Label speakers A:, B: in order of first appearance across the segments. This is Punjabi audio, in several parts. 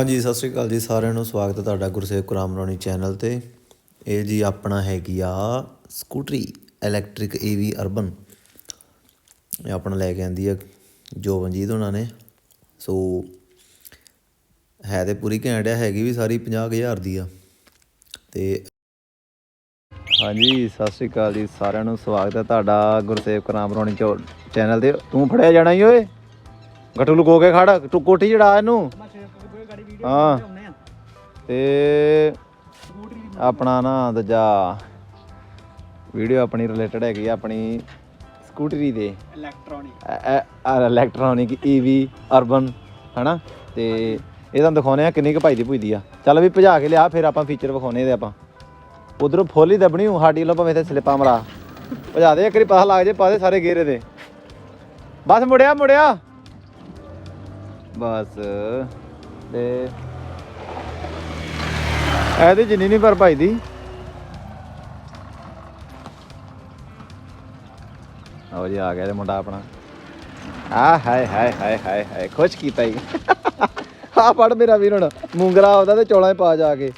A: ਹਾਂਜੀ, ਸਤਿ ਸ੍ਰੀ ਅਕਾਲ ਜੀ ਸਾਰਿਆਂ ਨੂੰ। ਸਵਾਗਤ ਹੈ ਤੁਹਾਡਾ ਗੁਰਸੇਵ ਕੁਰਾਮ ਰੋਣੀ ਚੈਨਲ ਤੇ। ਇਹ ਜੀ ਆਪਣਾ ਹੈਗੀ ਆ ਸਕੂਟਰੀ ਇਲੈਕਟ੍ਰਿਕ ਈਵੀ ਅਰਬਨ ਇਹ ਆਪਣਾ ਲੈ ਕੇ ਆਂਦੀ ਆ ਜੋਬਨਜੀਤ ਉਹਨਾਂ ਨੇ। ਸੋ, ਹੈ ਤੇ ਪੂਰੀ ਘੈਂਟ ਆ, ਹੈਗੀ ਵੀ ਸਾਰੀ 50000 ਦੀ ਆ। ਤੇ ਹਾਂਜੀ, ਸਤਿ ਸ੍ਰੀ ਅਕਾਲ ਜੀ ਸਾਰਿਆਂ ਨੂੰ। ਸਵਾਗਤ ਹੈ ਤੁਹਾਡਾ ਗੁਰਸੇਵ ਕੁਰਾਮ ਰੋਣੀ ਚੈਨਲ ਤੇ। ਤੂੰ ਫੜਿਆ ਜਾਣਾ ਹੀ ਓਏ? ਗੱਟੂ ਲੁਕੋ ਕੇ ਖੜ ਤੂੰ ਕੋਠੀ ਚੜਾ ਇਹਨੂੰ। ਹਾਂ। ਤੇ ਆਪਣਾ ਨਾ ਦੂਜਾ ਵੀਡੀਓ ਆਪਣੀ ਰਿਲੇਟਡ ਹੈਗੀ ਆ ਆਪਣੀ ਸਕੂਟਰੀ ਦੇ।
B: ਇਲੈਕਟ੍ਰੋਨਿਕ
A: ਇਲੈਕਟ੍ਰੋਨਿਕ ਈਵੀ ਅਰਬਨ ਹਨਾ? ਤੇ ਇਹ ਤੁਹਾਨੂੰ ਦਿਖਾਉਨੇ ਆ ਕਿੰਨੀ ਕੁ ਭਾਈ ਦੀ ਭੁਈਦੀ ਆ। ਚੱਲ ਵੀ ਭਜਾ ਕੇ ਲਿਆ ਫਿਰ ਆਪਾਂ ਫੀਚਰ ਵਿਖਾਉਨੇ ਇਹਦੇ ਆਪਾਂ। ਉਧਰੋਂ ਫੁੱਲ ਹੀ ਦਬਣੀ ਹੂੰ ਸਾਡੀ ਲੋ ਭਾਵੇਂ ਤੇ ਸਲਿੱਪਾਂ ਮਰਾ। ਭਜਾ ਦੇ ਇੱਕ ਵਾਰੀ ਪਤਾ ਲੱਗ ਜੇ ਪਾ ਦੇ ਸਾਰੇ ਗੇਰੇ ਦੇ। ਬਸ ਮੁੜਿਆ ਮੁੜਿਆ। ਬਸ। ਤੇ ਇਹਦੇ ਜਿੰਨੀ ਨਹੀਂ ਪਰ ਭਾਈ ਦੀ। ਆਓ ਜੀ ਆ ਗਿਆ ਤੇ ਮੁੰਡਾ ਆਪਣਾ। ਆ ਹਾਏ ਹਾਏ ਹਾਏ ਹਾਏ ਹਾਏ ਖੁਸ਼ ਕੀਤਾ ਹੀ ਆ ਫੜ ਮੇਰਾ ਵੀਰ ਹੁਣ ਮੂੰਗਰਾ ਆਉਂਦਾ ਤੇ ਚੌਲਾਂ 'ਚ ਪਾ ਜਾ ਕੇ।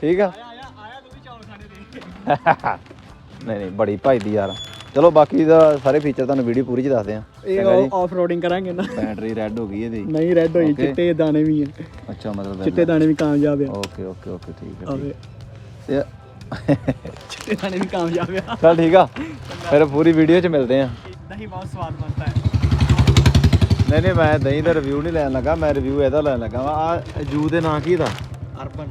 A: ਠੀਕ ਆ?
B: ਆਇਆ ਆਇਆ ਤੂੰ ਵੀ ਚੌਲ ਖਾਣੇ ਦੇ।
A: ਨਹੀਂ ਨਹੀਂ ਬੜੀ ਭਾਈ ਦੀ ਯਾਰ। ਚਲੋ ਬਾਕੀ ਦਾ ਸਾਰੇ ਫੀਚਰ ਤੁਹਾਨੂੰ ਵੀਡੀਓ ਪੂਰੀ ਚ ਦੱਸਦੇ ਆ।
B: ਇਹ ਆਫ ਰੋਡਿੰਗ ਕਰਾਂਗੇ ਨਾ।
A: ਬੈਟਰੀ ਰੈੱਡ ਹੋ ਗਈ ਇਹਦੀ।
B: ਨਹੀਂ ਰੈੱਡ ਹੋਈ
A: Okay.
B: ਚਿੱਟੇ ਦਾਣੇ ਵੀ ਆ।
A: ਅੱਛਾ ਮਤਲਬ
B: ਚਿੱਟੇ ਦਾਣੇ ਵੀ ਕਾਮਯਾਬ ਆ।
A: ਓਕੇ ਓਕੇ ਓਕੇ ਠੀਕ ਹੈ
B: ਆਵੇ।
A: ਤੇ
B: ਚਿੱਟੇ ਦਾਣੇ ਵੀ ਕਾਮਯਾਬ ਆ।
A: ਚਲ ਠੀਕ ਆ। ਫਿਰ ਪੂਰੀ ਵੀਡੀਓ ਚ ਮਿਲਦੇ ਆ।
B: ਦਹੀਂ ਬਹੁਤ ਸਵਾਦ ਬਣਦਾ ਹੈ।
A: ਨਹੀਂ ਨਹੀਂ ਮੈਂ ਦਹੀਂ ਦਾ ਰਿਵਿਊ ਨਹੀਂ ਲੈਣ ਲੱਗਾ ਮੈਂ ਰਿਵਿਊ ਇਹਦਾ ਲੈਣ ਲੱਗਾ ਵਾ। ਆ ਜੂ ਦੇ ਨਾਂ ਕੀ ਦਾ?
B: ਅਰਬਨ।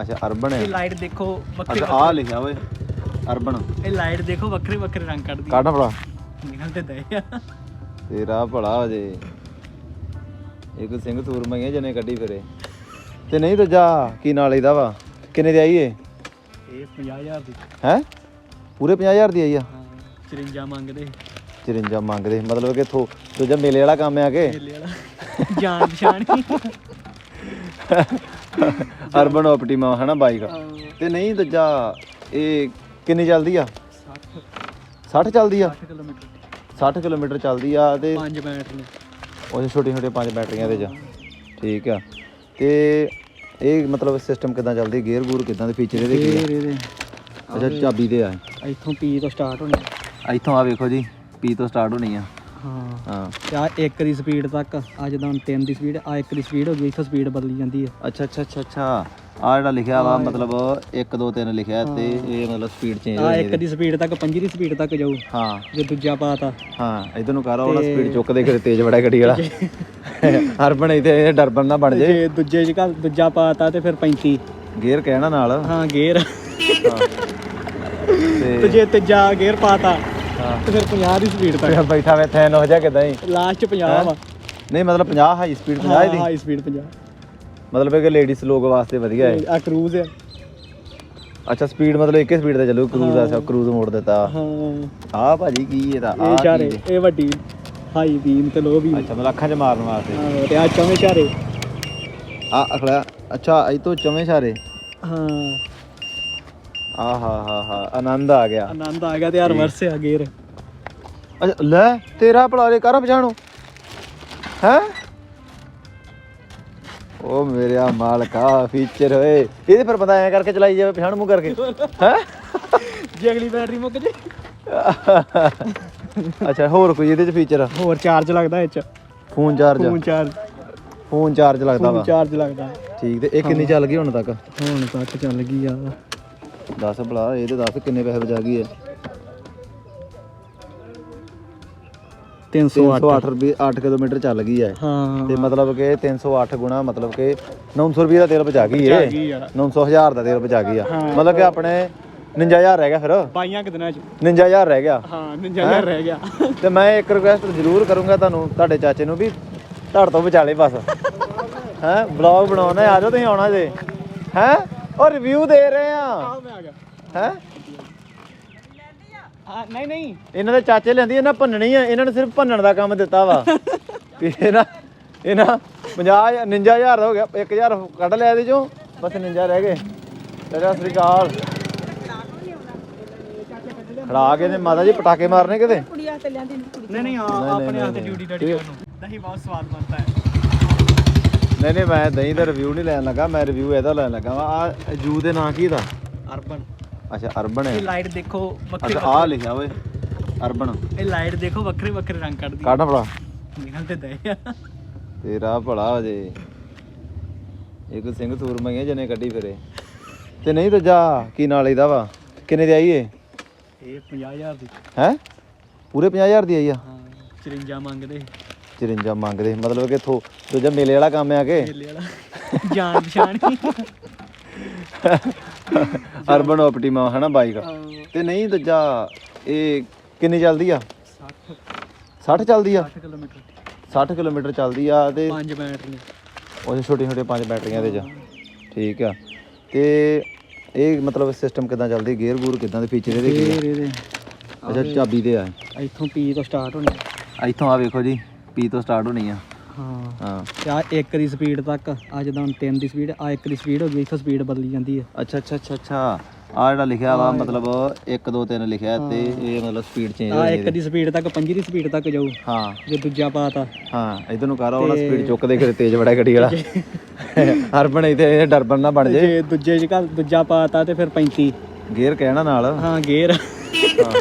A: ਅੱਛਾ ਅਰਬਨ ਹੈ
B: ਇਹ ਲਾਈਟ ਦੇਖੋ ਵੱਖਰੇ
A: ਅੱਛਾ ਆ ਲਿਖਿਆ ਓਏ। ਅਰਬਨ।
B: ਇਹ ਲਾਈਟ ਦੇਖੋ ਵੱਖਰੇ ਵੱਖਰੇ ਰੰਗ ਕੱਢਦੀ।
A: ਕੱਢ ਫੜਾ
B: ਨਿਕਲ ਤੇ ਦੇ ਆ।
A: ਤੇਰਾ ਭਲਾ ਹੋ ਜੇ। ਇੱਕ ਸਿੰਘ ਸੂਰਮਈਆਂ ਜਨੇ ਕੱਢੀ ਫਿਰੇ। ਤੇ ਨਹੀਂ ਦੂਜਾ ਕੀ ਨਾਲ ਇਹਦਾ ਵਾ? ਕਿੰਨੇ ਦੀ ਆਈ ਏ?
B: ਇਹ 50000 ਦੀ।
A: ਹੈ? ਪੂਰੇ 50000 ਦੀ ਆਈ ਆ?
B: ਹਾਂ 54 ਮੰਗਦੇ।
A: 54 ਮੰਗਦੇ। ਮਤਲਬ ਕਿ ਥੋ ਦੂਜਾ ਮੇਲੇ ਵਾਲਾ ਕੰਮ ਆ ਕੇ?
B: ਮੇਲੇ ਵਾਲਾ। ਜਾਣ ਪਛਾਣ
A: ਅਰਬਨ ਆਪਟੀਮਾ ਹਨਾ ਬਾਈਕ ਤੇ ਨਹੀਂ ਦੂਜਾ ਇਹ ਕਿੰਨੀ ਚੱਲਦੀ ਆ?
B: 60
A: 60 ਚੱਲਦੀ ਆ?
B: 60 ਕਿਲੋਮੀਟਰ।
A: 60 ਕਿਲੋਮੀਟਰ ਚੱਲਦੀ ਆ ਤੇ
B: ਪੰਜ ਨੇ
A: ਉਹਦੇ ਛੋਟੇ ਛੋਟੇ ਪੰਜ ਬੈਟਰੀਆਂ ਦੇ ਚ। ਠੀਕ ਆ। ਤੇ ਇਹ ਮਤਲਬ ਸਿਸਟਮ ਕਿਦਾਂ ਚੱਲਦੀ? ਗੇਅਰ ਗੂਰ ਕਿਦਾਂ ਦੇ ਫੀਚਰ ਇਹਦੇ ਕੀ ਆ?
B: ਇਹਦੇ।
A: ਅੱਛਾ ਚਾਬੀ ਦੇ ਆ।
B: ਇੱਥੋਂ ਪੀ ਤੋਂ ਸਟਾਰਟ ਹੋਣੀ
A: ਇੱਥੋਂ ਆ ਵੇਖੋ ਜੀ ਪੀ ਤੋਂ ਸਟਾਰਟ ਹੋਣੀ ਆ।
B: ਹਾਂ।
A: ਹਾਂ।
B: ਤੇ ਆ ਇੱਕ ਦੀ ਸਪੀਡ ਤੱਕ ਆ ਜਦੋਂ ਤਿੰਨ ਦੀ ਸਪੀਡ ਆ ਇੱਕ ਦੀ ਸਪੀਡ ਹੋ ਗਈ ਇੱਥੋਂ ਸਪੀਡ ਬਦਲੀ ਜਾਂਦੀ ਹੈ
A: ਅੱਛਾ ਅੱਛਾ ਅੱਛਾ ਅੱਛਾ। ਆ ਜਿਹੜਾ ਲਿਖਿਆ ਵਾ ਮਤਲਬ 1 2 3 ਲਿਖਿਆ ਤੇ ਇਹ ਮਤਲਬ ਸਪੀਡ ਚੇਂਜ
B: ਆ ਇੱਕ ਦੀ ਸਪੀਡ ਤੱਕ ਪੰਜੀ ਦੀ ਸਪੀਡ ਤੱਕ ਜਾਊ।
A: ਹਾਂ।
B: ਜੇ ਦੂਜਾ ਪਾਤਾ।
A: ਹਾਂ ਇਧਰ ਨੂੰ ਕਰ ਉਹ ਸਪੀਡ ਚੁੱਕਦੇ ਕਿਤੇ ਤੇਜ਼ ਬੜਾ ਗੱਡੀ ਵਾਲਾ। ਹਰਬਣ ਇੱਥੇ ਡਰਬਨ ਨਾ ਬਣ ਜੇ
B: ਜੇ ਦੂਜੇ ਚ ਘੱਲ- ਦੂਜਾ ਪਾਤਾ ਤੇ ਫਿਰ 35
A: ਗੇਅਰ ਕਹਿਣਾ ਨਾਲ।
B: ਹਾਂ ਗੇਅਰ।
A: ਤੇ
B: ਤੇ ਜੇ ਤੀਜਾ ਗੇਅਰ ਪਾਤਾ ਤੇ ਫਿਰ 50 ਦੀ ਸਪੀਡ ਤੱਕ।
A: ਬੈਠਾ ਵੇ ਥੈਨ ਹੋ ਜਾ ਕਿਦਾਂ ਹੀ।
B: ਲਾਸਟ 50 ਵਾ।
A: ਨਹੀਂ ਮਤਲਬ 50 ਹਾਈ ਸਪੀਡ 50 ਇਹਦੀ।
B: ਹਾਈ ਸਪੀਡ 50
A: ਮਤਲਬ ਇਹ ਕਿ ਲੇਡੀਜ਼ ਲੋਕ ਵਾਸਤੇ ਵਧੀਆ ਹੈ।
B: ਆ ਕਰੂਜ਼ ਆ।
A: ਅੱਛਾ ਸਪੀਡ ਮਤਲਬ ਇੱਕੇ ਸਪੀਡ ਤੇ ਚੱਲੂ ਕਰੂਜ਼ ਆ ਸਭ ਕਰੂਜ਼ ਮੋੜ ਦਿੱਤਾ
B: ਹਾਂ।
A: ਆ ਭਾਜੀ ਕੀ ਇਹਦਾ
B: ਇਹ
A: ਆ
B: ਚਾਰੇ ਇਹ? ਵੱਡੀ ਹਾਈ ਬੀਮ ਤੇ ਲੋ ਬੀਮ
A: ਅੱਛਾ ਮਤਲਬ ਅੱਖਾਂ 'ਚ ਮਾਰਨ ਵਾਸਤੇ।
B: ਹਾਂ ਤੇ ਆ ਚੌਵੇਂ ਚਾਰੇ।
A: ਆ ਅਖੜਾ ਅੱਛਾ ਇਹ ਤੋਂ ਚਵੇਂ ਸਾਰੇ
B: ਹਾਂ।
A: ਆ ਹਾ ਹਾ ਹਾ ਆਨੰਦ ਆ ਗਿਆ।
B: ਆਨੰਦ ਆ ਗਿਆ ਤੇ ਆ ਰਿਵਰਸ ਆ ਗੇਅਰ
A: ਅੱਛਾ ਲੈ ਤੇਰਾ ਭਲਾਰੇ ਕਰ ਪਛਾਣੋ ਹੈ? ਉਹ ਮੇਰਿਆ ਮਾਲਕਾ ਫੀਚਰ ਓਏ। ਇਹਦੇ ਪਰ ਬੰਦਾ ਐ ਕਰਕੇ ਚਲਾਈ ਜਾਵੇ ਪਛਾਣ ਮੂੰਹ ਕਰਕੇ। ਹੈ?
B: ਜੇ ਅਗਲੀ ਬੈਟਰੀ ਮੁੱਕ ਜੇ।
A: ਅੱਛਾ ਹੋਰ ਕੋਈ ਇਹਦੇ ਚ ਫੀਚਰ
B: ਹੋਰ ਚਾਰਜ ਲੱਗਦਾ ਇਹ ਚ।
A: Phone charge
B: phone charge
A: phone charge ਲੱਗਦਾ ਵਾ।
B: ਚਾਰਜ ਲੱਗਦਾ।
A: ਠੀਕ ਤੇ ਇਹ ਕਿੰਨੀ ਚੱਲ ਗਈ ਹੁਣ ਤੱਕ?
B: ਹੁਣ ਤੱਕ ਚੱਲ ਗਈ ਆ।
A: ਦੱਸ ਭਲਾ ਇਹ ਤੇ ਦੱਸ ਕਿੰਨੇ ਪੈਸੇ ਬਚਾ ਗਈ ਹੈ
B: 308
A: 308 ਰੁਪਏ 8 ਕਿਲੋਮੀਟਰ ਚੱਲ ਗਈ ਹੈ।
B: ਹਾਂ।
A: ਤੇ ਮਤਲਬ ਕਿ 308 ਗੁਣਾ ਮਤਲਬ ਕਿ 900 ਰੁਪਏ ਦਾ ਤੇਲ ਬਚਾ ਗਈ ਏ।
B: ਗਈ ਯਾਰ
A: 900 ਹਜ਼ਾਰ ਦਾ ਤੇਲ ਬਚਾ ਗਈ ਆ। ਮਤਲਬ ਕਿ ਆਪਣੇ 59000 ਰਹਿ ਗਿਆ ਫਿਰ?
B: ਬਾਈਆਂ ਕਿ ਦਿਨਾਂ ਚ।
A: 59000 ਰਹਿ ਗਿਆ।
B: ਹਾਂ 59000 ਰਹਿ ਗਿਆ।
A: ਤੇ ਮੈਂ ਇੱਕ ਰਿਕੁਐਸਟ ਜ਼ਰੂਰ ਕਰੂੰਗਾ ਤੁਹਾਨੂੰ ਤੁਹਾਡੇ ਚਾਚੇ ਨੂੰ ਵੀ ਧੜ ਤੋਂ ਵਿਚਾਲੇ ਬਸ। ਹੈ? ਵਲੌਗ ਬਣਾਉਣਾ ਹੈ, ਆ ਜਾਓ ਤੁਸੀਂ ਆਉਣਾ ਜੇ। ਹੈ? ਉਹ ਰਿਵਿਊ ਦੇ ਰਹੇ ਆ।
B: ਆ ਮੈਂ ਆ ਗਿਆ।
A: ਹੈ?
B: ਹਾਂ ਨਹੀਂ ਨਹੀਂ।
A: ਇਹਨਾਂ ਦੇ ਚਾਚੇ ਲੈਂਦੀ ਇਹਨਾਂ ਭੰਨਣੀ ਆ ਇਹਨਾਂ ਨੇ ਸਿਰਫ ਭੰਨਣ ਦਾ ਕੰਮ ਦਿੱਤਾ ਵਾ। ਵੀ ਇਹਨਾਂ ਇਹਨਾਂ 50 59000 ਦਾ ਹੋ ਗਿਆ 1000 ਕੱਢ ਲਿਆ ਇਹਦੇ ਚੋਂ ਬਸ 59 ਰਹਿ ਗਏ। ਤੇਰਾ ਸ੍ਰੀ ਅਕਾਲ। ਖੜਾ ਕੇ ਨੇ ਮਾਤਾ ਜੀ ਪਟਾਕੇ ਮਾਰਨੇ ਕਿਤੇ?
C: ਕੁੜੀਆਂ ਤੇ ਲਿਆਂਦੀ ਕੁੜੀ
B: ਨਹੀਂ ਨਹੀਂ ਹਾਂ ਆਪਣੇ ਹੱਥ ਡਿਊਟੀ। ਡੈਡੀ ਕਰਨ। ਨੂੰ ਦਹੀਂ ਬਹੁਤ ਸਵਾਦ ਬਣਦਾ ਹੈ।
A: ਨਹੀਂ ਨਹੀਂ ਮੈਂ ਦਹੀਂ ਦਾ ਰਿਵਿਊ ਨਹੀਂ ਲੈਣ ਲੱਗਾ ਮੈਂ ਰਿਵਿਊ ਇਹਦਾ ਲੈਣ ਲੱਗਾ ਵਾ। ਆ ਜੂ ਦੇ ਨਾਂ ਕੀ ਦਾ?
B: ਅਰਬਨ।
A: ਅੱਛਾ ਅਰਬਨ ਹੈ।
B: ਇਹ ਲਾਈਟ ਦੇਖੋ ਵੱਖਰੇ
A: ਅੱਛਾ ਆ ਲਿਖਿਆ ਓਏ ਅਰਬਨ।
B: ਇਹ ਲਾਈਟ ਦੇਖੋ ਵੱਖਰੇ ਵੱਖਰੇ ਰੰਗ ਕੱਢਦੀ।
A: ਕਾਢਾ ਭਲਾ।
B: ਨਿਕਲ ਤੇ ਦਏ ਆ।
A: ਤੇਰਾ ਭਲਾ ਹੋ ਜੇ। ਇੱਕ ਸਿੰਘ ਸੂਰਮਈਆਂ ਜਨੇ ਕੱਢੀ ਫਿਰੇ। ਤੇ ਨਹੀਂ ਦੂਜਾ ਕੀ ਨਾਲ ਇਹਦਾ ਵਾ? ਕਿੰਨੇ ਦੀ ਆਈ ਏ?
B: ਇਹ 50000 ਦੀ।
A: ਹੈ? ਪੂਰੇ 50000 ਦੀ ਆਈ ਆ?
B: ਹਾਂ 54 ਮੰਗਦੇ।
A: 54 ਮੰਗਦੇ ਮਤਲਬ ਕਿ ਥੋ ਦੂਜਾ ਮੇਲੇ ਵਾਲਾ ਕੰਮ ਆ ਕੇ।
B: ਮੇਲੇ ਵਾਲਾ। ਜਾਣ ਪਛਾਣ
A: ਅਰਬਨ ਆਪਟੀਮਾ ਹੈ ਨਾ ਬਾਈਕ। ਤੇ ਨਹੀਂ ਦੂਜਾ ਇਹ ਕਿੰਨੀ ਚੱਲਦੀ ਆ?
B: 60
A: 60 ਚੱਲਦੀ ਆ?
B: 60 ਕਿਲੋਮੀਟਰ।
A: 60 ਕਿਲੋਮੀਟਰ ਚੱਲਦੀ ਆ ਤੇ
B: ਪੰਜ ਬੈਟਰੀ
A: ਉਹ ਛੋਟੇ ਛੋਟੇ ਪੰਜ ਬੈਟਰੀਆਂ ਦੇ ਚ। ਠੀਕ ਆ। ਤੇ ਇਹ ਮਤਲਬ ਸਿਸਟਮ ਕਿਦਾਂ ਚੱਲਦੀ? ਗੇਅਰ ਗੂਰ ਕਿਦਾਂ ਦੇ ਫੀਚਰ ਇਹਦੇ ਕੀ
B: ਇਹਦੇ।
A: ਆ ਅੱਛਾ ਚਾਬੀ ਦੇ ਆ।
B: ਇੱਥੋਂ ਪੀ ਤੋਂ ਸਟਾਰਟ ਹੋਣੀ
A: ਇੱਥੋਂ ਆ ਵੇਖੋ ਜੀ ਪੀ ਤੋਂ ਸਟਾਰਟ ਹੋਣੀ ਆ।
B: ਹਾਂ।
A: ਹਾਂ।
B: ਤੇ ਆ ਇੱਕ ਦੀ ਸਪੀਡ ਤੱਕ ਆ ਜਦੋਂ ਹੁਣ ਤਿੰਨ ਦੀ ਸਪੀਡ ਆ ਇੱਕ ਦੀ ਸਪੀਡ ਹੋ ਗਈ ਇੱਥੋਂ ਸਪੀਡ ਬਦਲੀ ਜਾਂਦੀ ਹੈ
A: ਅੱਛਾ ਅੱਛਾ ਅੱਛਾ ਅੱਛਾ। ਆ ਜਿਹੜਾ ਲਿਖਿਆ ਵਾ ਮਤਲਬ 1 2 3 ਲਿਖਿਆ ਤੇ ਇਹ ਮਤਲਬ ਸਪੀਡ ਚੇਂਜ ਹੋ
B: ਆ
A: ਜਾਂਦੀ
B: ਇੱਕ ਦੀ ਸਪੀਡ ਤੱਕ ਪੰਜੀ ਦੀ ਸਪੀਡ ਤੱਕ ਜਾਊ।
A: ਹਾਂ।
B: ਜੇ ਦੂਜਾ ਪਾਤਾ।
A: ਹਾਂ ਇਧਰ ਨੂੰ ਕਰ ਆਉਣਾ ਸਪੀਡ ਚੁੱਕਦੇ ਕਿਤੇ ਤੇਜ਼ ਬੜਾ ਗੱਡੀ ਵਾਲਾ। ਹਰਬਣ ਇਥੇ ਡਰਬਨ ਨਾ ਬਣ ਜੇ।
B: ਜੇ ਦੂਜੇ ਚ ਦੂਜਾ ਪਾਤਾ ਤੇ ਫਿਰ 35
A: ਗੇਅਰ ਕਹਿਣਾ ਨਾਲ।
B: ਹਾਂ ਗੇਅਰ।
A: ਹਾਂ।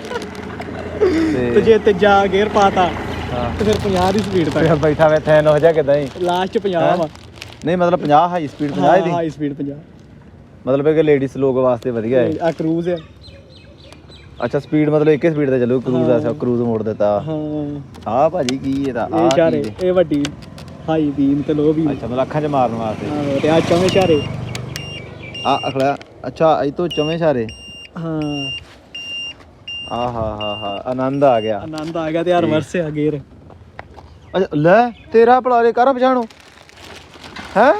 B: ਤੇ ਜੇ ਤੀਜਾ ਗੇਅਰ ਪਾਤਾ
A: ਹਾਂ।
B: ਤੇ ਫਿਰ 50 ਦੀ ਸਪੀਡ ਤੱਕ।
A: ਫਿਰ ਬੈਠਾ ਵੇ ਥੈਨ ਹੋ ਜਾ ਕਿਦਾਂ ਹੀ
B: ਲਾਸਟ 50 ਵਾ।
A: ਨਹੀਂ ਮਤਲਬ 50 ਹਾਈ ਸਪੀਡ 50 ਦੀ
B: ਹਾਈ ਸਪੀਡ 50
A: ਮਤਲਬ ਕਿ ਲੇਡੀਜ਼ ਲੋਕ ਵਾਸਤੇ ਵਧੀਆ ਹੈ।
B: ਆ ਕਰੂਜ਼ ਆ।
A: ਅੱਛਾ ਸਪੀਡ ਮਤਲਬ ਇੱਕੇ ਸਪੀਡ ਤੇ ਚੱਲੂ ਕਰੂਜ਼ ਆ ਕਰੂਜ਼ ਮੋੜ ਦਿੱਤਾ।
B: ਹਾਂ।
A: ਆ ਭਾਜੀ ਕੀ ਇਹਦਾ
B: ਇਹ
A: ਆ
B: ਚਾਰੇ ਇਹ? ਵੱਡੀ ਹਾਈ ਬੀਮ ਤੇ ਲੋ ਬੀਮ
A: ਅੱਛਾ ਮਤਲਬ ਅੱਖਾਂ 'ਚ ਮਾਰਨ ਵਾਸਤੇ।
B: ਹਾਂ ਤੇ ਆ ਚੌਵੇਂ ਚਾਰੇ
A: ਆ ਅਖੜਾ ਅੱਛਾ ਇਹ ਤੋਂ ਚਵੇਂ ਸਾਰੇ
B: ਹਾਂ।
A: ਆ ਹਾ ਹਾ ਆਨੰਦ ਆ ਗਿਆ।
B: ਆਨੰਦ ਆ ਗਿਆ ਤੇ ਆ
A: ਅੱਛਾ ਲੈ ਤੇਰਾ ਭਲਾਰੇ ਕਰ ਪਛਾਣੋ। ਹੈ?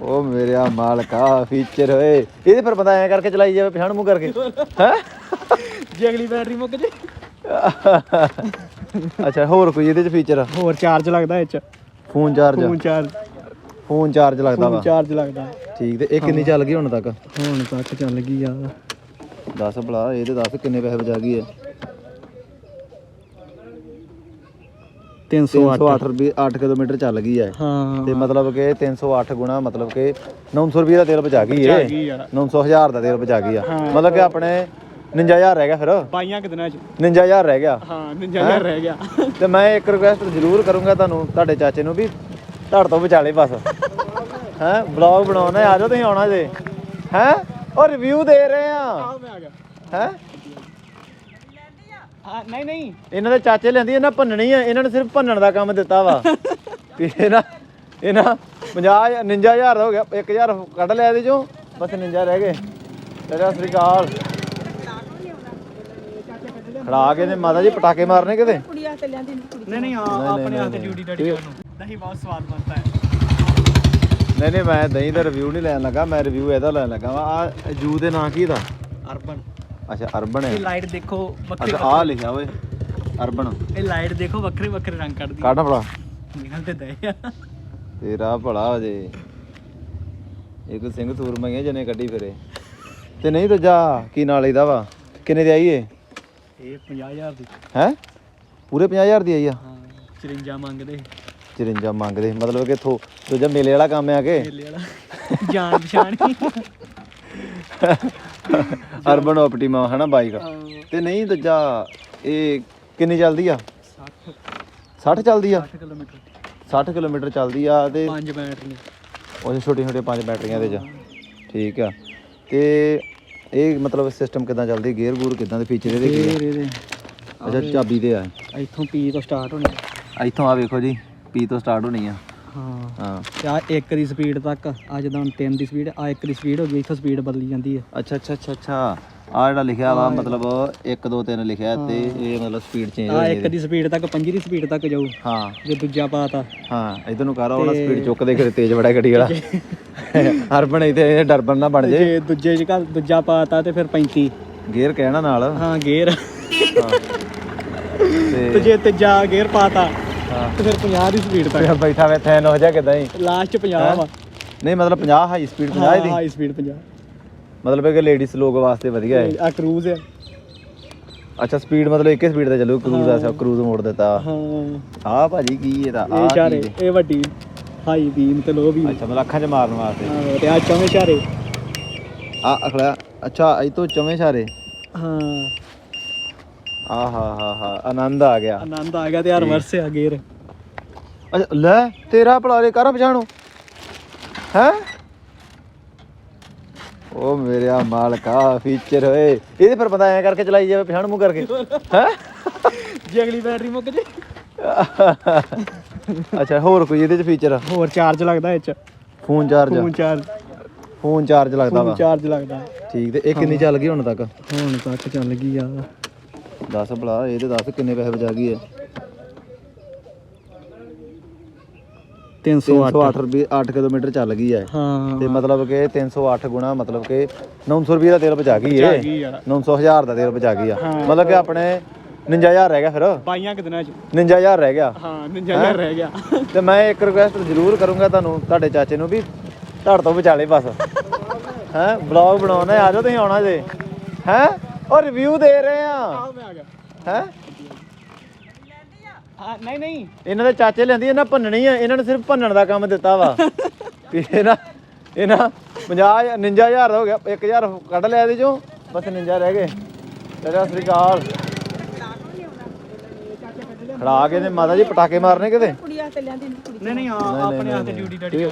A: ਉਹ ਮੇਰਿਆ ਮਾਲਕਾ ਫੀਚਰ ਓਏ। ਇਹਦੇ ਪਰ ਬੰਦਾ ਐ ਕਰਕੇ ਚਲਾਈ ਜਾਵੇ ਪਛਾਣ ਮੂੰਹ ਕਰਕੇ। ਹੈ?
B: ਜੇ ਅਗਲੀ ਬੈਟਰੀ ਮੁੱਕ ਜੇ।
A: ਅੱਛਾ ਹੋਰ ਕੋਈ ਇਹਦੇ ਚ ਫੀਚਰ
B: ਹੋਰ ਚਾਰਜ ਲੱਗਦਾ ਇਹ ਚ।
A: Phone charge
B: phone charge
A: phone charge ਲੱਗਦਾ
B: ਫੋਨ
A: ਵਾ।
B: ਚਾਰਜ ਲੱਗਦਾ।
A: ਠੀਕ ਤੇ ਇਹ ਕਿੰਨੀ ਚੱਲ ਗਈ ਹੁਣ ਤੱਕ?
B: ਹੁਣ ਤੱਕ ਚੱਲ ਗਈ ਆ।
A: ਦੱਸ ਭਲਾ ਇਹ ਤੇ ਦੱਸ ਕਿੰਨੇ ਪੈਸੇ ਬਚਾ ਗਈ ਹੈ?
B: 308
A: 308 ਰੁਪਏ 8 ਕਿਲੋਮੀਟਰ ਚੱਲ ਗਈ ਹੈ।
B: ਹਾਂ
A: ਤੇ ਮਤਲਬ ਕਿ 308 ਗੁਣਾ ਮਤਲਬ ਕਿ 900 ਰੁਪਏ ਦਾ ਤੇਲ ਬਚਾ ਗਈ ਏ
B: ਗਈ ਆ।
A: 900 ਹਜ਼ਾਰ ਦਾ ਤੇਲ ਬਚਾ ਗਈ ਆ।
B: ਹਾਂ।
A: ਮਤਲਬ ਕਿ ਆਪਣੇ 59000 ਰਹਿ ਗਿਆ ਫਿਰ?
B: ਬਾਈਆਂ ਕਿ ਦਿਨਾਂ ਚ
A: 59000 ਰਹਿ ਗਿਆ।
B: ਹਾਂ 99000 ਰਹਿ ਗਿਆ।
A: ਤੇ ਮੈਂ ਇੱਕ ਰਿਕੁਐਸਟ ਜ਼ਰੂਰ ਕਰੂੰਗਾ ਤੁਹਾਨੂੰ ਤੁਹਾਡੇ ਚਾਚੇ ਨੂੰ ਵੀ ਤੁਹਾਡੇ ਤੋਂ ਵਿਚਾਲੇ ਬਸ। ਹੈ? ਵਲੌਗ ਬਣਾਉਣਾ ਹੈ, ਆ ਜਾਓ ਤੁਸੀਂ ਆਉਣਾ ਜੇ। ਹੈ? ਉਹ ਰਿਵਿਊ ਦੇ ਰਹੇ ਆ।
B: ਆ ਮੈਂ ਆ ਗਿਆ।
A: ਹੈ?
B: ਹਾਂ ਨਹੀਂ ਨਹੀਂ।
A: ਇਹਨਾਂ ਦੇ ਚਾਚੇ ਲੈਂਦੀ ਇਹਨਾਂ ਭੰਨਣੀ ਆ ਇਹਨਾਂ ਨੇ ਸਿਰਫ ਭੰਨਣ ਦਾ ਕੰਮ ਦਿੱਤਾ ਵਾ। ਇਹਨਾਂ ਇਹਨਾਂ 50 59000 ਦਾ ਹੋ ਗਿਆ 1000 ਕੱਢ ਲਿਆ ਇਹਦੇ ਚੋਂ ਬਸ 49 ਰਹਿ ਗਏ। ਤੇਰਾ ਸ੍ਰੀ ਅਕਾਲ। ਖੜਾ ਕੇ ਨੇ ਮਾਤਾ ਜੀ ਪਟਾਕੇ ਮਾਰਨੇ ਕਿਤੇ?
B: ਨਹੀਂ ਨਹੀਂ ਆ ਆਪਣੇ ਹੱਥ ਡਿਊਟੀ ਡੈਡੀ ਕਰਨ। ਨੂੰ ਦਹੀਂ ਬਹੁਤ ਸਵਾਦ ਬਣਦਾ ਹੈ।
A: ਨਹੀਂ ਨਹੀਂ ਮੈਂ ਦਹੀਂ ਦਾ ਰਿਵਿਊ ਨਹੀਂ ਲੈਣ ਲੱਗਾ ਮੈਂ ਰਿਵਿਊ ਇਹਦਾ ਲੈਣ ਲੱਗਾ ਵਾ। ਆ ਜੂ ਦੇ ਨਾਂ ਕੀ ਦਾ?
B: ਅਰਬਨ।
A: ਅੱਛਾ ਅਰਬਨ ਹੈ।
B: ਇਹ ਲਾਈਟ ਦੇਖੋ ਵੱਖਰੇ
A: ਅੱਛਾ ਆ ਲਿਖਿਆ ਓਏ ਅਰਬਨ।
B: ਇਹ ਲਾਈਟ ਦੇਖੋ ਵੱਖਰੇ ਵੱਖਰੇ ਰੰਗ ਕੱਢਦੀ।
A: ਕਾਢਾ ਭਲਾ।
B: ਨਿਕਲ ਤੇ ਦਏ ਆ।
A: ਤੇਰਾ ਭਲਾ ਹੋ ਜੇ। ਇੱਕ ਸਿੰਘ ਸੂਰਮਈਆਂ ਜਨੇ ਕੱਢੀ ਫਿਰੇ। ਤੇ ਨਹੀਂ ਦੂਜਾ ਕੀ ਨਾਲ ਇਹਦਾ ਵਾ? ਕਿੰਨੇ ਦੀ ਆਈ ਏ
B: ਇਹ 50000 ਦੀ।
A: ਹੈ? ਪੂਰੇ 50000 ਦੀ ਆਈ ਆ?
B: ਹਾਂ 54 ਮੰਗਦੇ।
A: 54 ਮੰਗਦੇ। ਮਤਲਬ ਕਿ ਥੋ ਦੂਜਾ ਮੇਲੇ ਵਾਲਾ ਕੰਮ ਆ ਕੇ?
B: ਮੇਲੇ ਵਾਲਾ। ਜਾਣ ਪਛਾਣ
A: ਅਰਬਨ ਆਪਟੀਮਾ ਬਾਈਕ? ਤੇ ਨਹੀਂ ਦੂਜਾ ਇਹ ਕਿੰਨੀ ਚੱਲਦੀ ਆ?
B: 60
A: 60 ਚੱਲਦੀ ਆ?
B: 60 ਕਿਲੋਮੀਟਰ।
A: 60 ਕਿਲੋਮੀਟਰ ਚੱਲਦੀ ਆ ਤੇ
B: ਪੰਜ ਬੈਟਰੀ
A: ਉਹ ਛੋਟੇ ਛੋਟੇ ਪੰਜ ਬੈਟਰੀਆਂ ਦੇ ਚ। ਠੀਕ ਆ। ਤੇ ਇਹ ਮਤਲਬ ਸਿਸਟਮ ਕਿਦਾਂ ਚੱਲਦੀ? ਗੇਅਰ ਗੂਰ ਕਿਦਾਂ ਦੇ ਫੀਚਰ ਇਹਦੇ ਕੀ ਆ?
B: ਇਹਦੇ।
A: ਅੱਛਾ ਚਾਬੀ ਦੇ ਆ।
B: ਇੱਥੋਂ ਪੀ ਤੋਂ ਸਟਾਰਟ ਹੋਣੀ
A: ਇੱਥੋਂ ਆ ਵੇਖੋ ਜੀ। ਪੀ ਤੋਂ ਸਟਾਰਟ ਹੋਣੀ ਆ।
B: ਹਾਂ।
A: ਹਾਂ।
B: ਤੇ ਆ ਇੱਕ ਦੀ ਸਪੀਡ ਤੱਕ ਆ ਜਦੋਂ ਹੁਣ ਤਿੰਨ ਦੀ ਸਪੀਡ ਆ ਇੱਕ ਦੀ ਸਪੀਡ ਹੋ ਗਈ ਇੱਥੋਂ ਸਪੀਡ ਬਦਲੀ ਜਾਂਦੀ ਹੈ
A: ਅੱਛਾ ਅੱਛਾ ਅੱਛਾ ਅੱਛਾ। ਆ ਜਿਹੜਾ ਲਿਖਿਆ ਵਾ ਮਤਲਬ 1 2 3 ਲਿਖਿਆ ਤੇ ਇਹ ਮਤਲਬ ਸਪੀਡ ਚੇਂਜ ਹੋ
B: ਆ
A: ਜਾਂਦੀ
B: ਇੱਕ ਦੀ ਸਪੀਡ ਤੱਕ ਪੰਜੀ ਦੀ ਸਪੀਡ ਤੱਕ ਜਾਊ।
A: ਹਾਂ।
B: ਜੇ ਦੂਜਾ ਪਾਤਾ।
A: ਹਾਂ ਇਧਰ ਨੂੰ ਕਰ ਆਉਣਾ ਸਪੀਡ ਚੁੱਕਦੇ ਕਿਤੇ ਤੇਜ਼ ਬੜਾ ਗੱਡੀ ਵਾਲਾ। ਹਰਬਣ ਇਥੇ ਡਰਬਨ ਨਾ ਬਣ ਜੇ
B: ਜੇ ਦੂਜੇ ਚ ਘਰ ਦੂਜਾ ਪਾਤਾ ਤੇ ਫਿਰ 35
A: ਗੇਅਰ ਕਹਿਣਾ ਨਾਲ।
B: ਹਾਂ ਗੇਅਰ। ਤੇ ਜੇ ਤੀਜਾ ਗੇਅਰ ਪਾਤਾ ਤੇ ਫਿਰ 50 ਦੀ ਸਪੀਡ ਤੱਕ।
A: ਫਿਰ ਬੈਠਾ ਵੇ ਥੈਨ ਹੋ ਜਾ ਕਿਦਾਂ ਹੀ।
B: ਲਾਸਟ 50 ਵਾ।
A: ਨਹੀਂ ਮਤਲਬ 50 ਹਾਈ ਸਪੀਡ 50 ਦੀ।
B: ਹਾਈ ਸਪੀਡ 50
A: ਮਤਲਬ ਕਿ ਲੇਡੀਜ਼ ਲੋਕ ਵਾਸਤੇ ਵਧੀਆ ਹੈ।
B: ਆ ਕਰੂਜ਼ ਆ।
A: ਅੱਛਾ ਸਪੀਡ ਮਤਲਬ ਇੱਕੇ ਸਪੀਡ ਤੇ ਚੱਲੂ ਕਰੂਜ਼ ਆ ਕਰੂਜ਼ ਮੋੜ ਦਿੱਤਾ।
B: ਹਾਂ।
A: ਆ ਭਾਜੀ ਕੀ ਇਹਦਾ
B: ਇਹ
A: ਆ
B: ਚਾਰੇ ਇਹ ਵੱਡੀ ਹਾਈ ਬੀਮ ਤੇ ਲੋ ਬੀਮ
A: ਅੱਛਾ ਮਤਲਬ ਅੱਖਾਂ 'ਚ ਮਾਰਨ ਵਾਸਤੇ।
B: ਹਾਂ ਤੇ ਆ ਚੌਵੇਂ ਚਾਰੇ।
A: ਆ ਅਖਲਾ ਅੱਛਾ ਇਹ ਤੋਂ ਚਵੇਂ ਸਾਰੇ
B: ਹਾਂ।
A: ਆ ਹਾ ਹਾ ਹਾ ਆਨੰਦ ਆ ਗਿਆ।
B: ਆਨੰਦ ਆ ਗਿਆ ਤੇ ਆ ਰਿਵਰਸ ਆ ਗੇਅਰ
A: ਅੱਛਾ ਲੈ ਤੇਰਾ ਪਲਾਰੇ ਕਰ ਪਛਾਣੋ? ਹੈ? ਉਹ ਮੇਰਿਆ ਮਾਲਕਾ ਫੀਚਰ ਓਏ। ਇਹਦੇ ਫਿਰ ਬੰਦਾ ਐ ਕਰਕੇ ਚਲਾਈ ਜਾਵੇ ਪਛਾਣ ਮੂੰਹ ਕਰਕੇ। ਹੈ?
B: ਜੇ ਅਗਲੀ ਬੈਟਰੀ ਮੁੱਕ ਜੇ।
A: ਅੱਛਾ ਹੋਰ ਕੋਈ ਇਹਦੇ ਚ ਫੀਚਰ
B: ਹੋਰ ਚਾਰਜ ਲੱਗਦਾ ਇਹ ਚ।
A: Phone charge
B: phone charge
A: phone charge ਲੱਗਦਾ
B: ਫੋਨ
A: ਵਾ।
B: ਚਾਰਜ ਲੱਗਦਾ।
A: ਠੀਕ ਤੇ ਇਹ ਕਿੰਨੀ ਚੱਲ ਗਈ ਹੁਣ ਤੱਕ?
B: ਹੁਣ ਤੱਕ ਚੱਲ ਗਈ ਆ।
A: ਦੱਸ ਭਲਾ ਇਹ ਤੇ ਦੱਸ ਕਿੰਨੇ ਪੈਸੇ ਬਚਾ ਗਈ ਹੈ।
B: 308
A: 308 ਰੁਪਏ 8 ਕਿਲੋਮੀਟਰ ਚੱਲ ਗਈ ਹੈ।
B: ਹਾਂ।
A: ਤੇ ਮਤਲਬ ਕਿ 308 ਗੁਣਾ ਮਤਲਬ ਕਿ 900 ਰੁਪਏ ਦਾ ਤੇਲ ਬਚਾ ਗਈ ਏ
B: ਗਈ ਆ
A: 900 ਹਜ਼ਾਰ ਦਾ ਤੇਲ ਬਚਾ ਗਈ ਆ।
B: ਹਾਂ।
A: ਮਤਲਬ ਕਿ ਆਪਣੇ 59000 ਰਹਿ ਗਿਆ ਫਿਰ।
B: ਬਾਈਆਂ ਕਿ ਦਿਨਾਂ ਚ
A: 59000 ਰਹਿ ਗਿਆ।
B: ਹਾਂ 99000 ਰਹਿ ਗਿਆ।
A: ਤੇ ਮੈਂ ਇੱਕ ਰਿਕੁਐਸਟ ਜ਼ਰੂਰ ਕਰੂੰਗਾ ਤੁਹਾਨੂੰ ਤੁਹਾਡੇ ਚਾਚੇ ਨੂੰ ਵੀ ਤੁਹਾਡੇ ਤੋਂ ਵਿਚਾਲੇ ਬਸ। ਹੈ? ਬਲੌਗ ਬਣਾਉਣਾ ਹੈ, ਆ ਜਾਓ ਤੁਸੀਂ ਆਉਣਾ ਜੇ। ਹੈ? ਉਹ ਰਿਵਿਊ ਦੇ ਰਹੇ ਆ।
B: ਮੈਂ ਆ ਗਿਆ
A: ਹੈ?
B: ਹਾਂ ਨਹੀਂ ਨਹੀਂ।
A: ਇਹਨਾਂ ਦੇ ਚਾਚੇ ਲੈਂਦੀ ਇਹਨਾਂ ਭੰਨਣੀ ਆ। ਇਹਨਾਂ ਨੇ ਸਿਰਫ ਭੰਨਣ ਦਾ ਕੰਮ ਦਿੱਤਾ ਵਾ। ਵੀ ਇਹਨਾਂ ਇਹਨਾਂ 50 59000 ਹੋ ਗਿਆ। 1000 ਕੱਢ ਲਿਆ ਇਹਦੇ ਚੋਂ। ਬਸ 59 ਰਹਿ ਗਏ। ਤੇਰਾ ਸ੍ਰੀ ਅਕਾਲ। ਖੜਾ ਕੇ ਨੇ ਮਾਤਾ ਜੀ ਪਟਾਕੇ ਮਾਰਨੇ ਕਿਤੇ?
B: ਨਹੀਂ ਨਹੀਂ ਆਪਣੇ ਹੱਥ ਡਿਊਟੀ ਡੜੀ